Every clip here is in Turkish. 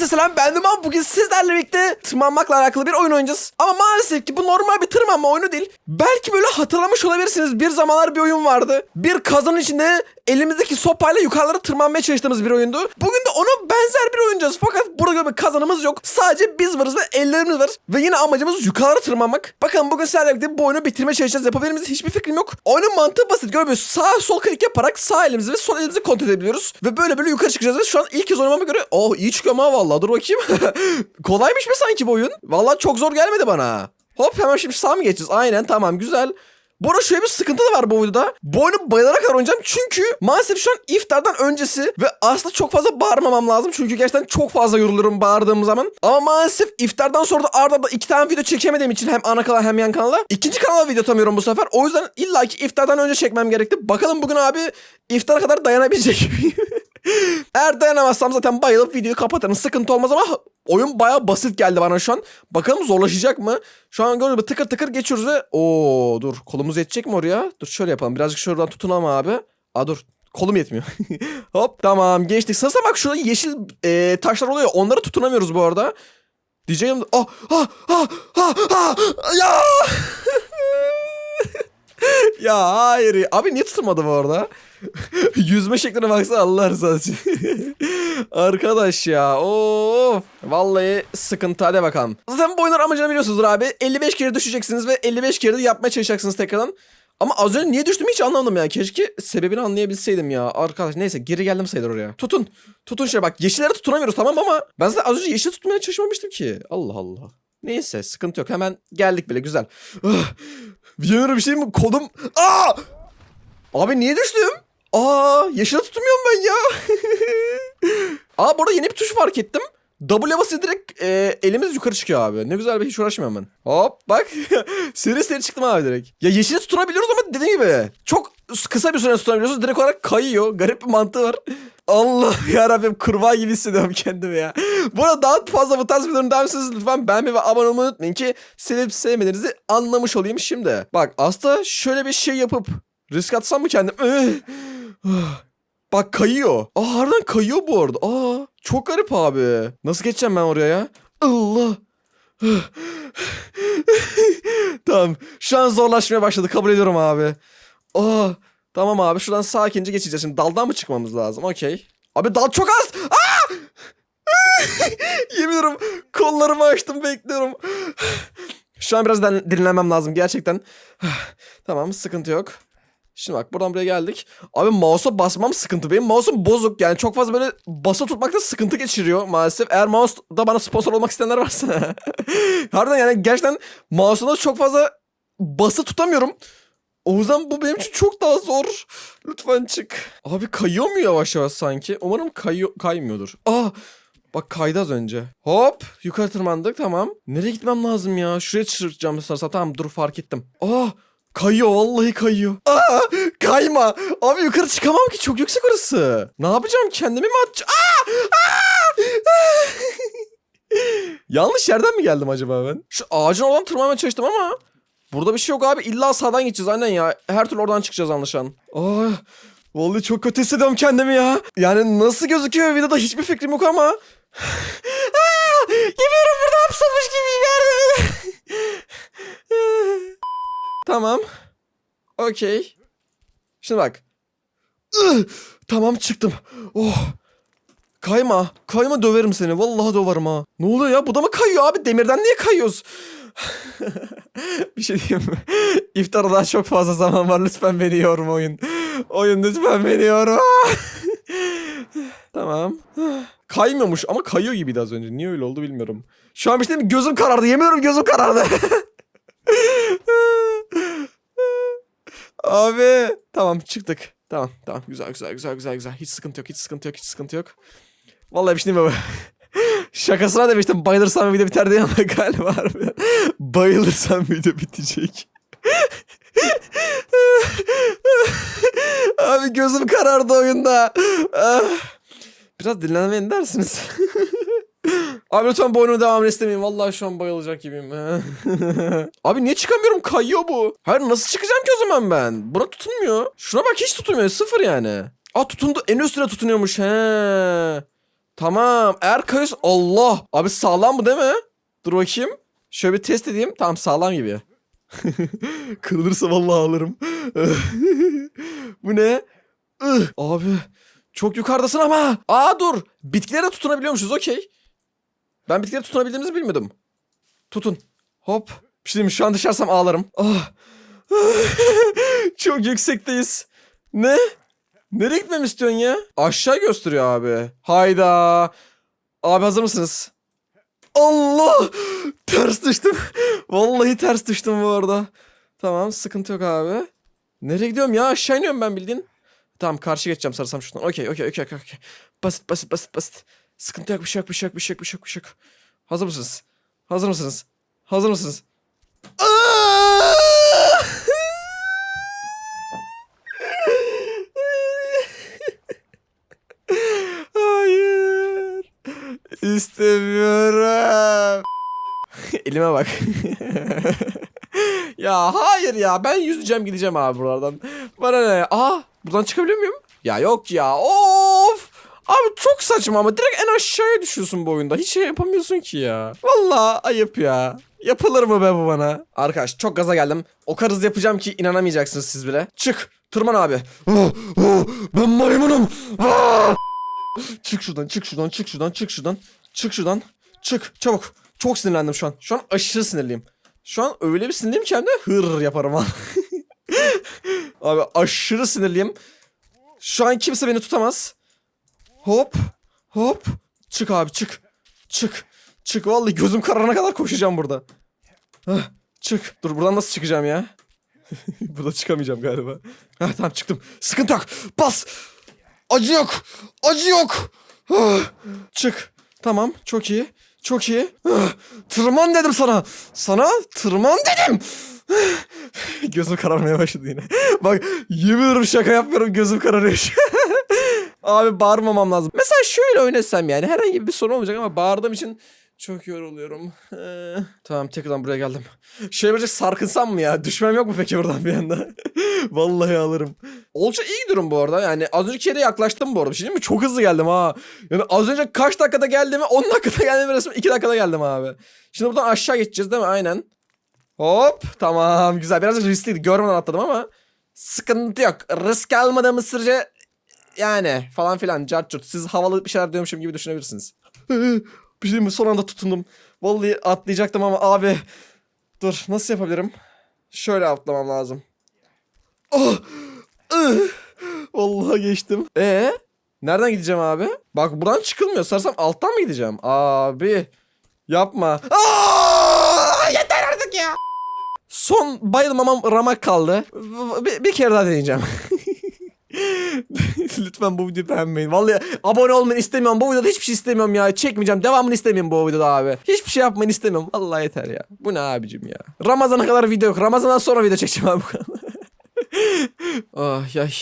Herkese selam ben Duman. Bugün sizlerle birlikte tırmanmakla alakalı bir oyun oynayacağız. Ama maalesef ki bu normal bir tırmanma oyunu değil. Belki böyle hatırlamış olabilirsiniz. Bir zamanlar bir oyun vardı. Bir kazanın içinde elimizdeki sopayla yukarılara tırmanmaya çalıştığımız bir oyundu. Bugün de ona benzer bir oynayacağız. Fakat burada bir kazanımız yok. Sadece biz varız ve ellerimiz var. Ve yine amacımız yukarılara tırmanmak. Bakın bugün sizlerle birlikte bu oyunu bitirmeye çalışacağız. Yapabilir miyiz? Hiçbir fikrim yok. Oyunun mantığı basit. Görmüyoruz. Sağ sol klik yaparak sağ elimizi ve sol elimizi kontrol edebiliyoruz. Ve böyle böyle yukarı çıkacağız. Ve şu an ilk kez oynamama göre oh iyi çıkıyor ama vallahi dur bakayım. Kolaymış mı sanki bu oyun? Vallahi çok zor gelmedi bana. Hop hemen şimdi sağ mı geçeceğiz? Aynen tamam güzel. Bu arada şöyle bir sıkıntı da var bu oyunda. Bu oyunu bayılarak kadar oynayacağım. Çünkü maalesef şu an iftardan öncesi ve aslında çok fazla bağırmamam lazım. Çünkü gerçekten çok fazla yorulurum bağırdığım zaman. Ama maalesef iftardan sonra da arda arda iki tane video çekemediğim için hem ana kanala hem yan kanala. ikinci kanala video atamıyorum bu sefer. O yüzden illaki iftardan önce çekmem gerekti. Bakalım bugün abi iftara kadar dayanabilecek miyim? Eğer dayanamazsam zaten bayılıp videoyu kapatırım. Sıkıntı olmaz ama oyun baya basit geldi bana şu an. Bakalım zorlaşacak mı? Şu an gördüğünüz gibi tıkır tıkır geçiyoruz ve... Oo dur kolumuz yetecek mi oraya? Dur şöyle yapalım. Birazcık şuradan tutunalım abi. Aa dur. Kolum yetmiyor. Hop tamam geçtik. Sanırsam bak şurada yeşil e, taşlar oluyor. Onları tutunamıyoruz bu arada. Diyeceğim... Ah ah ah ah ah ya! ya hayır. Abi niye tutulmadı bu arada? Yüzme şekline baksana Allah rızası. Arkadaş ya. Of. Vallahi sıkıntı hadi bakalım. Zaten bu oyunun amacını biliyorsunuzdur abi. 55 kere düşeceksiniz ve 55 kere de yapmaya çalışacaksınız tekrardan. Ama az önce niye düştüm hiç anlamadım ya. Keşke sebebini anlayabilseydim ya. Arkadaş neyse geri geldim sayılır oraya. Tutun. Tutun şöyle bak. Yeşillere tutunamıyoruz tamam ama ben zaten az önce yeşil tutmaya çalışmamıştım ki. Allah Allah. Neyse sıkıntı yok. Hemen geldik bile güzel. Ah, bir şey mi? Kolum... Aa! Abi niye düştüm? Aa yeşile tutmuyorum ben ya. Aa burada yeni bir tuş fark ettim. W basınca direkt e, elimiz yukarı çıkıyor abi. Ne güzel bir hiç uğraşmıyorum ben. Hop bak. seri seri çıktım abi direkt. Ya yeşile tutunabiliyoruz ama dediğim gibi. Çok kısa bir süre tutunabiliyorsunuz. Direkt olarak kayıyor. Garip bir mantığı var. Allah yarabbim kurbağa gibi hissediyorum kendimi ya. Bu arada daha fazla bu tarz videoların devam ediyorsanız lütfen beğenmeyi ve abone olmayı unutmayın ki sevip sevmediğinizi anlamış olayım şimdi. Bak aslında şöyle bir şey yapıp risk atsam mı kendim? Bak kayıyor. Aa harbiden kayıyor bu arada. Aa çok garip abi. Nasıl geçeceğim ben oraya ya? Allah. tamam. Şu an zorlaşmaya başladı. Kabul ediyorum abi. Aa tamam abi. Şuradan sakince geçeceğiz. Şimdi daldan mı çıkmamız lazım? Okey. Abi dal çok az. Aa! Yemin ederim kollarımı açtım bekliyorum. Şu an biraz dinlenmem lazım gerçekten. tamam sıkıntı yok. Şimdi bak buradan buraya geldik. Abi mouse'a basmam sıkıntı. Benim mouse'um bozuk. Yani çok fazla böyle basa tutmakta sıkıntı geçiriyor maalesef. Eğer mouse da bana sponsor olmak isteyenler varsa. Harbiden yani gerçekten mouse'umda çok fazla bası tutamıyorum. O yüzden bu benim için çok daha zor. Lütfen çık. Abi kayıyor mu yavaş yavaş sanki? Umarım kayıyor, kaymıyordur. Aa Bak kaydı az önce. Hop yukarı tırmandık tamam. Nereye gitmem lazım ya? Şuraya çıkacağım sanırsam. Tamam dur fark ettim. Aa kayıyor vallahi kayıyor. Aa kayma. Abi yukarı çıkamam ki çok yüksek orası. Ne yapacağım kendimi mi atacağım? Aa! Aa! Yanlış yerden mi geldim acaba ben? Şu ağacın oradan tırmanmaya çalıştım ama Burada bir şey yok abi. İlla sağdan gideceğiz aynen ya. Her türlü oradan çıkacağız anlaşılan. Aa, vallahi çok kötü hissediyorum kendimi ya. Yani nasıl gözüküyor videoda hiçbir fikrim yok ama. Geliyorum burada hapsolmuş gibiyim yardım tamam. Okey. Şimdi bak. Ih, tamam çıktım. Oh. Kayma. Kayma döverim seni. Vallahi döverim ha. Ne oluyor ya? Bu da mı kayıyor abi? Demirden niye kayıyoruz? bir şey diyeyim mi? İftara daha çok fazla zaman var. Lütfen beni yorma oyun. Oyun lütfen beni yorma. tamam. Kaymıyormuş ama kayıyor gibiydi az önce. Niye öyle oldu bilmiyorum. Şu an bir şey diyeyim? Gözüm karardı. Yemin ederim gözüm karardı. Abi. Tamam çıktık. Tamam tamam güzel güzel güzel güzel güzel. Hiç sıkıntı yok hiç sıkıntı yok hiç sıkıntı yok. Vallahi bir şey diyeyim mi? Şakasına demiştim bayılırsam video biter diye ama galiba harbiden bayılırsam video bitecek. Abi gözüm karardı oyunda. Biraz dinlenmeyin dersiniz. Abi lütfen bu oyunun devamını istemeyin. Vallahi şu an bayılacak gibiyim. Abi niye çıkamıyorum? Kayıyor bu. Hayır nasıl çıkacağım ki o zaman ben? Buna tutunmuyor. Şuna bak hiç tutunmuyor. Sıfır yani. Aa tutundu. En üstüne tutunuyormuş. He. Tamam. Eğer kayıyorsun... Allah. Abi sağlam mı değil mi? Dur bakayım. Şöyle bir test edeyim. Tamam sağlam gibi. Kırılırsa vallahi alırım. Bu ne? Abi çok yukarıdasın ama. Aa dur. Bitkilere tutunabiliyormuşuz okey. Ben bitkileri tutunabildiğimizi bilmiyordum. Tutun. Hop. Bir şey şu an düşersem ağlarım. Ah. çok yüksekteyiz. Ne? Nereye gitmemi istiyorsun ya? Aşağı gösteriyor abi. Hayda. Abi hazır mısınız? Allah! Ters düştüm. Vallahi ters düştüm bu arada. Tamam sıkıntı yok abi. Nereye gidiyorum ya? Aşağı iniyorum ben bildiğin. Tamam karşı geçeceğim sarsam şuradan. Okey okey okey okey. okey. Basit basit basit basit. Sıkıntı yok bir şey yok bir şey yok bir şey yok bir şey yok bir şey yok. Hazır mısınız? Hazır mısınız? Hazır mısınız? Aa! İstemiyorum. Elime bak. ya hayır ya ben yüzeceğim gideceğim abi buralardan. Bana ne? Aa buradan çıkabiliyor muyum? Ya yok ya of. Abi çok saçma ama direkt en aşağıya düşüyorsun bu oyunda. Hiç şey yapamıyorsun ki ya. Vallahi ayıp ya. Yapılır mı be bu bana? Arkadaş çok gaza geldim. O kadar hızlı yapacağım ki inanamayacaksınız siz bile. Çık. Tırman abi. Oh, oh, ben maymunum. Ah! Çık şuradan, çık şuradan, çık şuradan, çık şuradan. Çık şuradan. Çık çabuk. Çok sinirlendim şu an. Şu an aşırı sinirliyim. Şu an öyle bir sinirliyim ki hem de hır yaparım ha. Abi aşırı sinirliyim. Şu an kimse beni tutamaz. Hop. Hop. Çık abi çık. Çık. Çık vallahi gözüm kararına kadar koşacağım burada. Çık. Dur buradan nasıl çıkacağım ya? burada çıkamayacağım galiba. Hah, tamam çıktım. Sıkıntı yok. Bas. Acı yok. Acı yok. Ah, Çık. Tamam çok iyi. Çok iyi. Ah, Tırman dedim sana. Sana tırman dedim. Gözüm kararmaya başladı yine. Bak yemin şaka yapmıyorum gözüm kararıyor. Abi bağırmamam lazım. Mesela şöyle oynasam yani herhangi bir sorun olmayacak ama bağırdığım için çok yoruluyorum. Ee, tamam tekrardan buraya geldim. Şöyle birazcık sarkınsam mı ya? Düşmem yok mu peki buradan bir anda? Vallahi alırım. Oldukça iyi gidiyorum bu arada. Yani az önceki yere yaklaştım bu arada. Bir şey mi? Çok hızlı geldim ha. Yani az önce kaç dakikada geldim? 10 dakikada geldim resmen 2 dakikada geldim abi. Şimdi buradan aşağı geçeceğiz değil mi? Aynen. Hop tamam güzel. Birazcık riskliydi. Görmeden atladım ama sıkıntı yok. Risk almadığımız sürece yani falan filan cart curt. Siz havalı bir şeyler diyormuşum gibi düşünebilirsiniz. Bir şey mi? Son anda tutundum. Vallahi atlayacaktım ama abi. Dur nasıl yapabilirim? Şöyle atlamam lazım. Oh! Vallahi geçtim. Ee? Nereden gideceğim abi? Bak buradan çıkılmıyor. Sarsam alttan mı gideceğim? Abi. Yapma. Aa! Yeter artık ya. Son bayılmamam ramak kaldı. Bir, bir kere daha deneyeceğim. Lütfen bu videoyu beğenmeyin. Vallahi abone olmayı istemiyorum. Bu videoda hiçbir şey istemiyorum ya. Çekmeyeceğim. Devamını istemiyorum bu videoda abi. Hiçbir şey yapmayın istemiyorum. Vallahi yeter ya. Bu ne abicim ya. Ramazana kadar video yok. Ramazandan sonra video çekeceğim abi bu ah yay.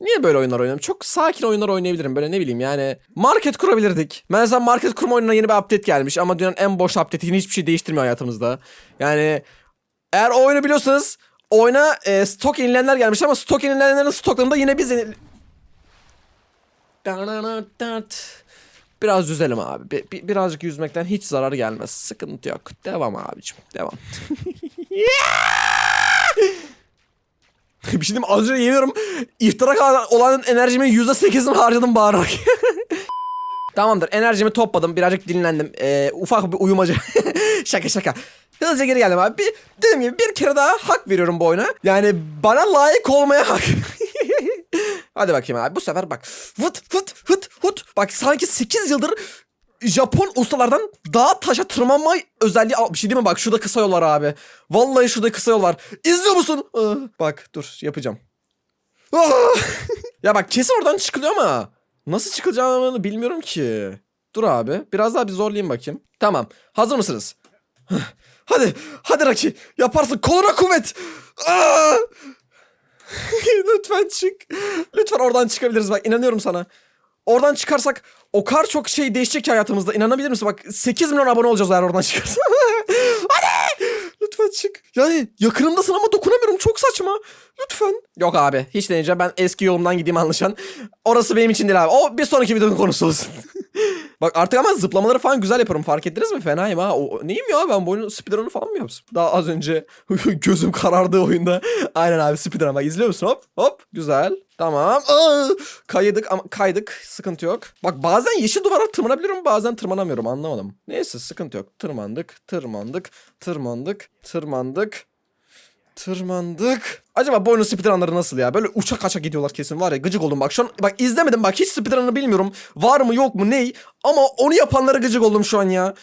Niye böyle oyunlar oynuyorum? Çok sakin oyunlar oynayabilirim. Böyle ne bileyim yani. Market kurabilirdik. Mesela market kurma oyununa yeni bir update gelmiş. Ama dünyanın en boş update'i hiçbir şey değiştirmiyor hayatımızda. Yani eğer o oyunu biliyorsanız oyuna e, stok yenilenler gelmiş ama stok yenilenlerin stoklarında yine biz. Biraz yüzelim abi. Bir, bir- birazcık yüzmekten hiç zarar gelmez. Sıkıntı yok. Devam abicim. Devam. bir şey diyeyim az önce yemiyorum. İftara olan enerjimin %8'ini harcadım bağırarak. Tamamdır enerjimi topladım birazcık dinlendim ee, ufak bir uyumaca şaka şaka hızlıca geri geldim abi bir, dediğim gibi bir kere daha hak veriyorum bu oyuna yani bana layık olmaya hak hadi bakayım abi bu sefer bak fıt fıt fıt fıt bak sanki 8 yıldır Japon ustalardan dağa taşa tırmanma özelliği al- bir şey değil mi bak şurada kısa yol var abi vallahi şurada kısa yol var İzliyor musun Ah, bak dur yapacağım Ah! ya bak kesin oradan çıkılıyor ama nasıl çıkılacağını bilmiyorum ki. Dur abi biraz daha bir zorlayayım bakayım. Tamam hazır mısınız? Hadi hadi Raki yaparsın koluna kuvvet. Aa! Lütfen çık. Lütfen oradan çıkabiliriz bak inanıyorum sana. Oradan çıkarsak o kadar çok şey değişecek ki hayatımızda. İnanabilir misin? Bak 8 milyon abone olacağız eğer oradan çıkarsa. Hadi! Lütfen çık. Yani yakınımdasın ama dokunamıyorum. Çok saçma. Lütfen. Yok abi. Hiç deneyeceğim. Ben eski yolumdan gideyim anlaşan. Orası benim için değil abi. O bir sonraki videonun konusu olsun. Bak artık ama zıplamaları falan güzel yaparım. Fark ettiniz mi? Fenayım ha. O, neyim ya ben bu oyunun speedrun'ı falan mı yapsam? Daha az önce gözüm karardığı oyunda. Aynen abi speedrun bak izliyor musun? Hop hop güzel. Tamam. Aa, kaydık ama kaydık. Sıkıntı yok. Bak bazen yeşil duvara tırmanabiliyorum bazen tırmanamıyorum anlamadım. Neyse sıkıntı yok. Tırmandık, tırmandık, tırmandık, tırmandık. Tırmandık. Acaba bu oyunun speedrunları nasıl ya? Böyle uçak kaçak gidiyorlar kesin var ya gıcık oldum bak şu an bak izlemedim bak hiç speedrun'ı bilmiyorum. Var mı yok mu ney ama onu yapanlara gıcık oldum şu an ya.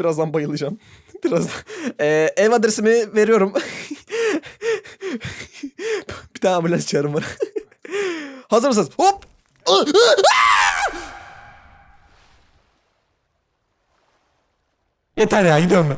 Birazdan bayılacağım. Birazdan. Ee, ev adresimi veriyorum. Bir tane ambulans çağırın bana. Hazır mısınız? Hop! Yeter ya gidiyorum ben.